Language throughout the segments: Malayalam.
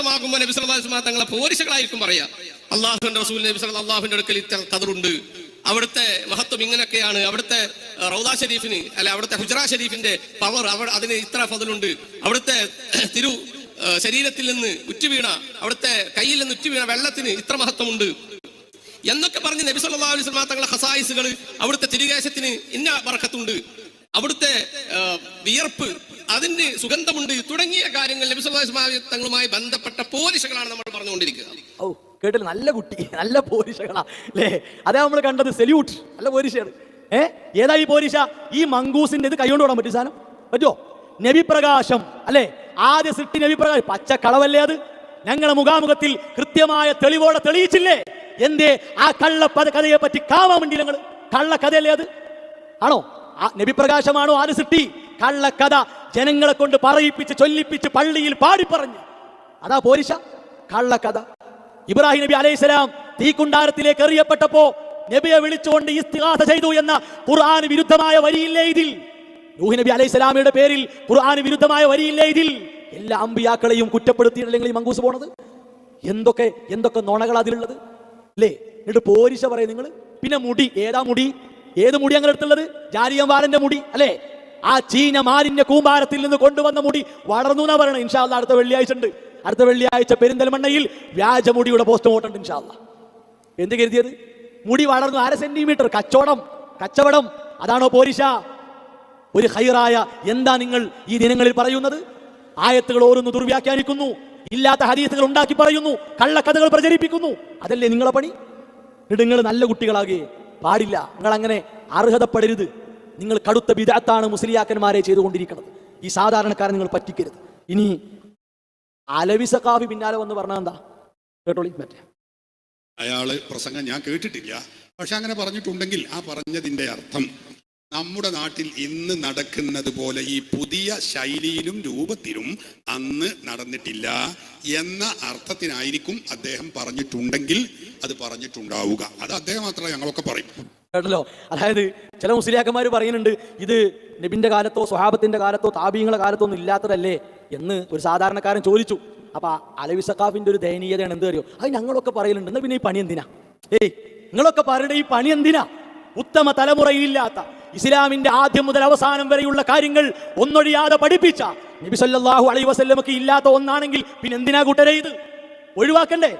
മാസമാകുമ്പോൾ നബി വസല്ലം തങ്ങളെ പോരിശകളായിരിക്കും പറയാ അള്ളാഹുന്റെ റസൂൽ നബി സല്ലല്ലാഹു അള്ളാഹുവിന്റെ അടുക്കൽ ഇത്ര കതറുണ്ട്. അവിടുത്തെ മഹത്വം ഇങ്ങനെയൊക്കെയാണ്. അവിടുത്തെ റൗദാ ഷരീഫിന് അല്ല അവിടുത്തെ ഹുജറ ഷരീഫിന്റെ പവർ അവിടെ അതിന് ഇത്ര ഫതിലുണ്ട്. അവിടുത്തെ തിരു ശരീരത്തിൽ നിന്ന് ഉറ്റുവീണ അവിടുത്തെ കയ്യിൽ നിന്ന് ഉറ്റുവീണ വെള്ളത്തിന് ഇത്ര മഹത്വമുണ്ട്. എന്നൊക്കെ പറഞ്ഞ് നബി സല്ലല്ലാഹു അലൈഹി വസല്ലം തങ്ങളെ ഹസായിസുകൾ അവിടുത്തെ തിരികേശത്തിന് ഇന്ന ബർക്കത്തുണ്ട്. അവിടുത്തെ വിയർപ്പ് അതിന് സുഗന്ധമുണ്ട്. തുടങ്ങിയ കാര്യങ്ങൾ തങ്ങളുമായി ബന്ധപ്പെട്ട പോലീസുകളാണ് നമ്മൾ പറഞ്ഞുകൊണ്ടിരിക്കുക. ഓ കേട്ടില്ല? നല്ല കുട്ടി. നല്ല പോലീസുകളാ. അല്ലേ അതാ നമ്മൾ കണ്ടത് സെല്യൂട്ട് നല്ല പോലീസാണ് ഏ? ഏതാ ഈ പോരിശ ഈ മങ്കൂസിന്റെ ഇത് കൈകൊണ്ട് വിടാൻ പറ്റും സാധനം? പറ്റുമോ നബിപ്രകാശം അല്ലേ? ആദ്യ സൃഷ്ടി നബിപ്രകാശം പച്ച കളവല്ലേ അത്? ഞങ്ങളെ മുഖാമുഖത്തിൽ കൃത്യമായ തെളിവോടെ തെളിയിച്ചില്ലേ? എന്തേ? ആ കള്ള കഥയെ പറ്റി കാവാൻ വേണ്ടി ഞങ്ങൾ കള്ള കഥയല്ലേ അത്? ആണോ? ആ നബിപ്രകാശമാണോ ആദ്യ സൃഷ്ടി? കള്ള കഥ ജനങ്ങളെ കൊണ്ട് പറയിപ്പിച്ച് ചൊല്ലിപ്പിച്ച് പള്ളിയിൽ പാടി പറഞ്ഞു. അതാ പോരിശ. കള്ളക്കഥ. കഥ ഇബ്രാഹിം നബി അലൈഹിസ്സലാം തീക്കുണ്ടാരത്തിലേക്ക് എറിയപ്പെട്ടപ്പോ നബിയെ വിളിച്ചുകൊണ്ട് ഇസ്തിഹാസ ചെയ്തു എന്ന ഖുർആൻ വിരുദ്ധമായ വരിയില്ലേ ഇതിൽ? നൂഹ് നബി അലൈഹിസ്സലാമയുടെ പേരിൽ ഖുർആൻ വിരുദ്ധമായ വരിയില്ലേ ഇതിൽ? എല്ലാ അമ്പിയാക്കളെയും കുറ്റപ്പെടുത്തിയിട്ടില്ലെങ്കിൽ മങ്കൂസ് പോണത്? എന്തൊക്കെ എന്തൊക്കെ നുണകൾ അതിലുള്ളത്? അല്ലേ എന്നിട്ട് പോരിശ പറയും നിങ്ങൾ പിന്നെ മുടി. ഏതാ മുടി? ഏത് മുടി അങ്ങനെ എടുത്തുള്ളത്? ജാരിയംവാരന്റെ മുടി അല്ലേ? ആ ചീഞ്ഞ മാലിന്യ കൂമ്പാരത്തിൽ നിന്ന് കൊണ്ടുവന്ന മുടി വളർന്നു എന്നാ പറയണം. ഇൻഷാല്ല അടുത്ത വെള്ളിയാഴ്ച ഉണ്ട്. അടുത്ത വെള്ളിയാഴ്ച പെരിന്തൽമണ്ണയിൽ വ്യാജമുടിയുടെ പോസ്റ്റ്മോർട്ടം ഉണ്ട് ഇൻഷാല്ല എന്ത് കരുതിയത്? മുടി വളർന്നു അര സെന്റിമീറ്റർ കച്ചവടം കച്ചവടം. അതാണോ പോരിശ ഒരു ഹൈറായ എന്താ നിങ്ങൾ ഈ ദിനങ്ങളിൽ പറയുന്നത്? ആയത്തുകൾ ഓരോന്ന് ദുർവ്യാഖ്യാനിക്കുന്നു ഇല്ലാത്ത ഹദീസുകൾ ഉണ്ടാക്കി പറയുന്നു കള്ളക്കഥകൾ പ്രചരിപ്പിക്കുന്നു. അതല്ലേ നിങ്ങളെ പണി? നിങ്ങൾ നല്ല കുട്ടികളാകെ പാടില്ല. നിങ്ങൾ അങ്ങനെ അർഹതപ്പെടരുത്. നിങ്ങൾ കടുത്ത വിദഗ്ധാണ് മുസ്ലിയാക്കന്മാരെ ചെയ്തുകൊണ്ടിരിക്കുന്നത്. ഈ സാധാരണക്കാരെ നിങ്ങൾ പറ്റിക്കരുത്. ഇനി അലവി സഖാഫി പിന്നാലെ വന്ന് പറഞ്ഞാൽ എന്താ? കേട്ടോളി മറ്റേ. അയാൾ പ്രസംഗം ഞാൻ കേട്ടിട്ടില്ല. പക്ഷെ അങ്ങനെ പറഞ്ഞിട്ടുണ്ടെങ്കിൽ ആ പറഞ്ഞതിന്റെ അർത്ഥം നമ്മുടെ നാട്ടിൽ ഇന്ന് നടക്കുന്നത് പോലെ ഈ പുതിയ ശൈലിയിലും രൂപത്തിലും അന്ന് നടന്നിട്ടില്ല എന്ന അർത്ഥത്തിനായിരിക്കും അദ്ദേഹം പറഞ്ഞിട്ടുണ്ടെങ്കിൽ അത് പറഞ്ഞിട്ടുണ്ടാവുക. അത് അദ്ദേഹം മാത്രമേ ഞങ്ങളൊക്കെ പറയും. കേട്ടല്ലോ? അതായത് ചില മുസ്ലിയാക്കന്മാർ പറയുന്നുണ്ട് ഇത് നബിന്റെ കാലത്തോ സ്വഹാബത്തിന്റെ കാലത്തോ താബീങ്ങളെ കാലത്തോ ഒന്നും ഇല്ലാത്തതല്ലേ എന്ന് ഒരു സാധാരണക്കാരൻ ചോദിച്ചു. അപ്പൊ അലവി സഖാഫിന്റെ ഒരു ദയനീയതയാണ് എന്ത് അറിയോ അത് ഞങ്ങളൊക്കെ പറയലുണ്ട്. എന്നാ പിന്നെ ഈ പണി എന്തിനാ? ഏയ് നിങ്ങളൊക്കെ പറയുടെ ഈ പണി എന്തിനാ? ഉത്തമ തലമുറയിലില്ലാത്ത ഇസ്ലാമിന്റെ ആദ്യം മുതൽ അവസാനം വരെയുള്ള കാര്യങ്ങൾ ഒന്നൊഴിയാതെ പഠിപ്പിച്ച നബി സല്ലല്ലാഹു അലൈഹി വസല്ലമക്ക് ഇല്ലാത്ത ഒന്നാണെങ്കിൽ പിന്നെ എന്തിനാ കൂട്ടരെ ഇത്? ഒഴിവാക്കണ്ടേ?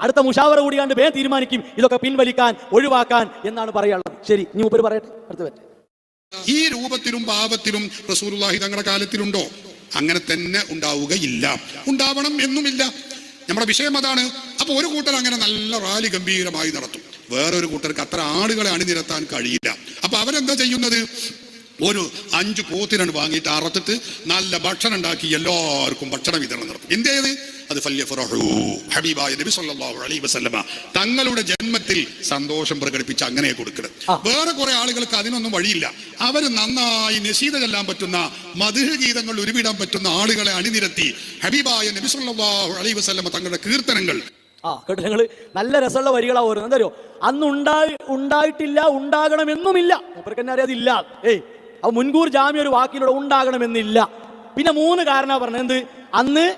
അടുത്ത മുഷാവറ കൂടിയാണ്ട് വേ തീരുമാനിക്കും. ഇതൊക്കെ പിൻവലിക്കാൻ ഒഴിവാക്കാൻ എന്നാണ് പറയാനുള്ളത്. ശരി ഇനി മുപ്പര് പറയട്ടെ. അടുത്ത പറ്റേ ഈ രൂപത്തിലും പാപത്തിലും റസൂലുള്ളാഹി തങ്ങളുടെ കാലത്തിലുണ്ടോ? അങ്ങനെ തന്നെ ഉണ്ടാവുകയില്ല. ഉണ്ടാവണം എന്നുമില്ല. നമ്മുടെ വിഷയം അതാണ്. അപ്പൊ ഒരു കൂട്ടർ അങ്ങനെ നല്ല റാലി ഗംഭീരമായി നടത്തും. വേറൊരു കൂട്ടർക്ക് അത്ര ആളുകളെ അണിനിരത്താൻ കഴിയില്ല. അപ്പൊ അവരെന്താ ചെയ്യുന്നത്? ഒരു അഞ്ച് പോത്തിനാണ് വാങ്ങിയിട്ട് അറുത്തിട്ട് നല്ല ഭക്ഷണം ഉണ്ടാക്കി എല്ലാവർക്കും ഭക്ഷണം വിതരണം നടത്തും. എന്തേത് അത്. ഹബീബായ നബി സല്ലല്ലാഹു അലൈഹി വസല്ലമ തങ്ങളുടെ ജന്മത്തിൽ സന്തോഷം പ്രകടിപ്പിച്ച് അങ്ങനെ കൊടുക്കണം വേറെ കുറെ ആളുകൾക്ക് അതിനൊന്നും വഴിയില്ല. അവർ നന്നായി നിശീത ചെല്ലാൻ പറ്റുന്ന മധുര ഗീതങ്ങൾ ഉരുവിടാൻ പറ്റുന്ന ആളുകളെ അണിനിരത്തി ഹബീബായ നബി സല്ലല്ലാഹു അലൈഹി വസല്ലമ തങ്ങളുടെ കീർത്തനങ്ങൾ. ആ കേട്ടോ ഞങ്ങൾ നല്ല രസമുള്ള വരികളാ ഓരോ എന്താ അറിയോ? അന്ന് ഉണ്ടായി ഉണ്ടായിട്ടില്ല ഉണ്ടാകണമെന്നുമില്ല. മൂപ്പർക്ക് തന്നെ അറിയാതില്ല ഏയ് അത് മുൻകൂർ ജാമ്യം ഒരു വാക്കിലൂടെ ഉണ്ടാകണമെന്നില്ല. പിന്നെ മൂന്ന് കാരണം പറഞ്ഞത് എന്ത്? അന്ന്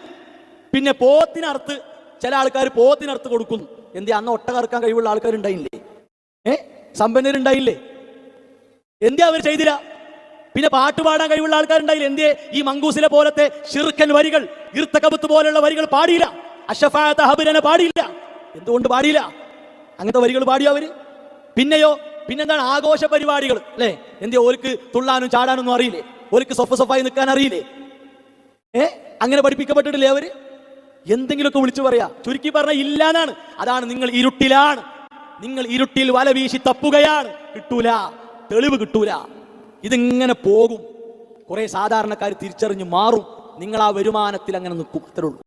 പിന്നെ പോത്തിനർത്ത് ചില ആൾക്കാർ പോത്തിനർത്ത് കൊടുക്കുന്നു. എന്ത്? അന്ന് ഒട്ടകറക്കാൻ കഴിവുള്ള ആൾക്കാരുണ്ടായില്ലേ? ഏ? സമ്പന്നരുണ്ടായില്ലേ? എന്തേ അവർ ചെയ്തില്ല? പിന്നെ പാട്ട് പാടാൻ കഴിവുള്ള ആൾക്കാരുണ്ടായില്ല? എന്തേ? ഈ മങ്കൂസിലെ പോലത്തെ ഷിർക്കൻ വരികൾ ഇർത്തകബത്ത് പോലെയുള്ള വരികൾ പാടിയില്ല. അഷഫാത്ത ഹബിരനെ പാടിയില്ല. എന്തുകൊണ്ട് പാടിയില്ല? അങ്ങനത്തെ വരികൾ പാടിയോ അവർ? പിന്നെയോ പിന്നെന്താണ് ആഘോഷ പരിപാടികൾ അല്ലേ? എന്തേ ഓർക്ക് തുള്ളാനും ചാടാനൊന്നും അറിയില്ലേ? ഓർക്ക് സൊഫ സൊഫായി നിൽക്കാൻ അറിയില്ലേ? ഏ? അങ്ങനെ പഠിപ്പിക്കപ്പെട്ടിട്ടില്ലേ അവർ? എന്തെങ്കിലുമൊക്കെ വിളിച്ചു പറയാ. ചുരുക്കി പറഞ്ഞ ഇല്ലാന്നാണ്. അതാണ് നിങ്ങൾ ഇരുട്ടിലാണ്. നിങ്ങൾ ഇരുട്ടിൽ വല വീശി തപ്പുകയാണ്. കിട്ടൂല. തെളിവ് കിട്ടൂല. ഇതിങ്ങനെ പോകും. കുറെ സാധാരണക്കാർ തിരിച്ചറിഞ്ഞു മാറും. നിങ്ങൾ ആ വരുമാനത്തിൽ അങ്ങനെ നിൽക്കും. അത്രേ